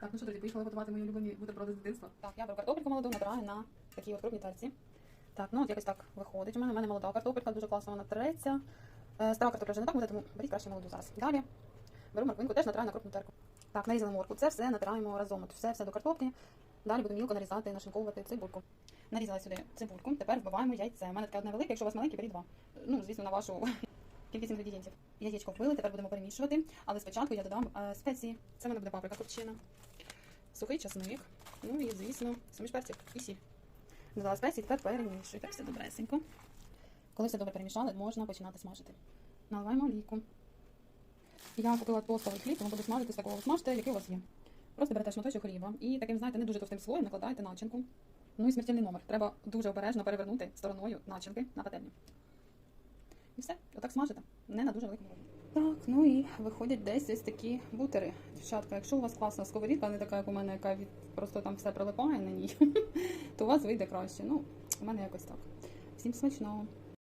Так, ну що, друзі, поїхали готувати мої улюблені бутерброди з дитинства. Так, я беру картопельку молоду, натираю на такій от крупній терці. Так, ну от якось так виходить. У мене, у мене молода картопелька, дуже класно вона треться. Е, Стара картопля вже не так буде, тому беріть краще молоду зараз. Далі беру морквинку, теж натираю на крупну терку. Так, нарізали морку. Це все натираємо разом. От все, все до картоплі. Далі буду мілко нарізати, нашинковувати цибульку. Нарізала сюди цибульку. Тепер вбиваємо яйце. У мене таке одне велике, якщо у вас маленьке, беріть два. Ну, звісно, на вашу кількість інгредієнтів. Яєчко вбили, тепер будемо перемішувати. Але спочатку я додам е, спеції. Це в мене буде паприка копчена, сухий часник, ну і, звісно, суміш перців і сіль. Додала спеції, тепер перемішуйте все добресенько. Коли все добре перемішали, можна починати смажити. Наливаємо олійку. Я купила тостовий хліб, тому буду смажити з такого смажте, який у вас є. Просто берете шматочок хліба і таким, знаєте, не дуже товстим слоєм накладаєте начинку. Ну і смертельний номер. Треба дуже обережно перевернути стороною начинки на пательню. І все, отак смажите. Не на дуже великому вогні. Так, ну і виходять десь ось такі бутери. Дівчатка, якщо у вас класна сковорідка, не така, як у мене, яка від просто там все прилипає на ній, то у вас вийде краще. Ну, у мене якось так. Всім смачного.